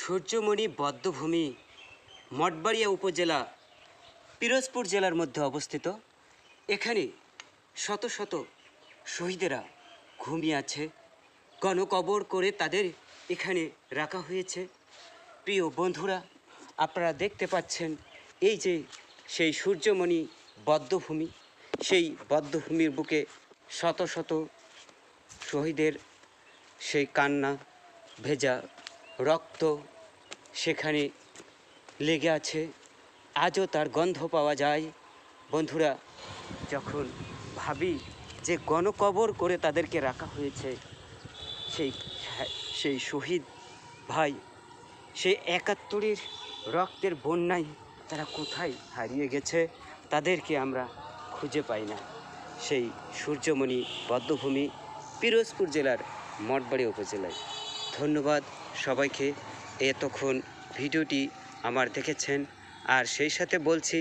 সূর্যমণি বদ্ধভূমি, মঠবাড়িয়া উপজেলা, পিরোজপুর জেলার মধ্যে অবস্থিত। এখানে শত শত শহীদেরা ঘুমিয়ে আছে। গণকবর করে তাদের এখানে রাখা হয়েছে। প্রিয় বন্ধুরা, আপনারা দেখতে পাচ্ছেন এই যে সেই সূর্যমণি বদ্ধভূমি। সেই বদ্ধভূমির বুকে শত শত শহীদের সেই কান্না, ভেজা রক্ত সেখানে লেগে আছে। আজও তার গন্ধ পাওয়া যায়। বন্ধুরা, যখন ভাবি যে গণকবর করে তাদেরকে রাখা হয়েছে, সেই সেই শহীদ ভাই সেই একাত্তরের রক্তের বন্যায় তারা কোথায় হারিয়ে গেছে, তাদেরকে আমরা খুঁজে পাই না। সেই সূর্যমণি বদ্ধভূমি পিরোজপুর জেলার মঠবাড়ি উপজেলায়। ধন্যবাদ সবাইকে। এতক্ষণ ভিডিওটি আমার দেখেছেন। আর সেই সাথে বলছি,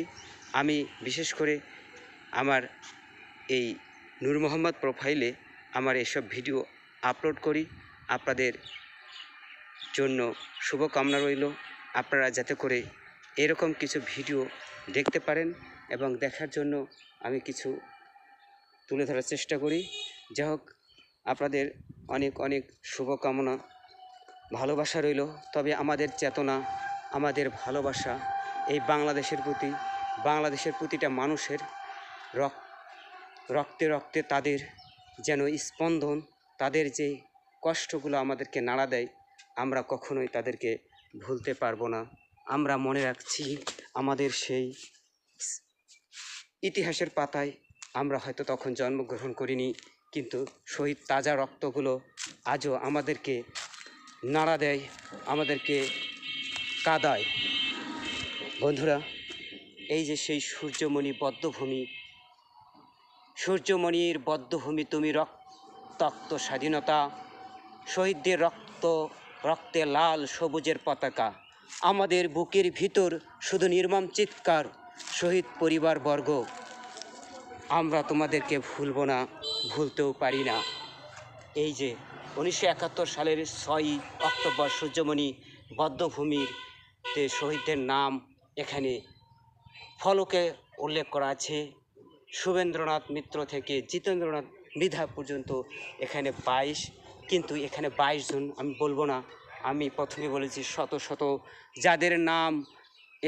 আমি বিশেষ করে আমার এই নূর মোহাম্মদ প্রোফাইলে আমার এসব ভিডিও আপলোড করি। আপনাদের জন্য শুভকামনা রইল। আপনারা যাতে করে এরকম কিছু ভিডিও দেখতে পারেন এবং দেখার জন্য আমি কিছু তুলে ধরার চেষ্টা করি। যাই হোক, আপনাদের অনেক অনেক শুভকামনা। ভালোবাসা রইল। তবে আমাদের চেতনা, আমাদের ভালোবাসা, এই বাংলাদেশের প্রতি, বাংলাদেশের প্রতিটা মানুষের রক, রক্তে রক্তে তাদের যেন স্পন্দন, তাদের যে কষ্টগুলো আমাদেরকে নাড়া দেয়, আমরা কখনোই তাদেরকে ভুলতে পারব না। আমরা মনে রাখছি আমাদের সেই ইতিহাসের পাতায় আমরা হয়তো তখন জন্মগ্রহণ করিনি, কিন্তু শহীদ তাজা রক্তগুলো আজও আমাদেরকে নাড়া দেয়, আমাদেরকে কাদায়। বন্ধুরা, এই যে সেই সূর্যমণি বদ্ধভূমি, সূর্যমণির বদ্ধভূমি তুমি রক্তাক্ত স্বাধীনতা, শহীদদের রক্ত, রক্তে লাল সবুজের পতাকা। আমাদের বুকের ভিতর শুধু নির্মম চিৎকার, শহীদ পরিবারবর্গ। আমরা তোমাদেরকে ভুলব না, ভুলতেও পারি না। এই যে উনিশশো একাত্তর সালের ছয়ই অক্টোবর সূর্যমণি বদ্ধভূমির শহীদদের নাম এখানে ফলকে উল্লেখ করা আছে। শুভেন্দ্রনাথ মিত্র থেকে জিতেন্দ্রনাথ মৃধা পর্যন্ত এখানে বাইশ, কিন্তু এখানে বাইশ জন, আমি বলব না, আমি প্রথমে বলেছি শত শত, যাদের নাম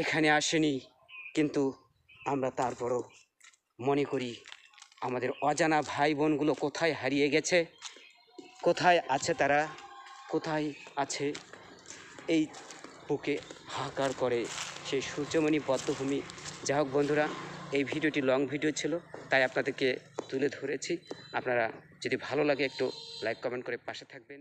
এখানে আসেনি, কিন্তু আমরা তারপরও মনে করি আমাদের অজানা ভাই বোনগুলো কোথায় হারিয়ে গেছে। কোথায় আছে তারা? কোথায় আছে? এই বুকে হাহাকার করে সেই সূর্যমণি পদ্মভূমি যা হোক বন্ধুরা, এই ভিডিওটি লং ভিডিও ছিল, তাই আপনাদেরকে তুলে ধরেছি। আপনারা যদি ভালো লাগে একটু লাইক, কমেন্ট করে পাশে থাকবেন।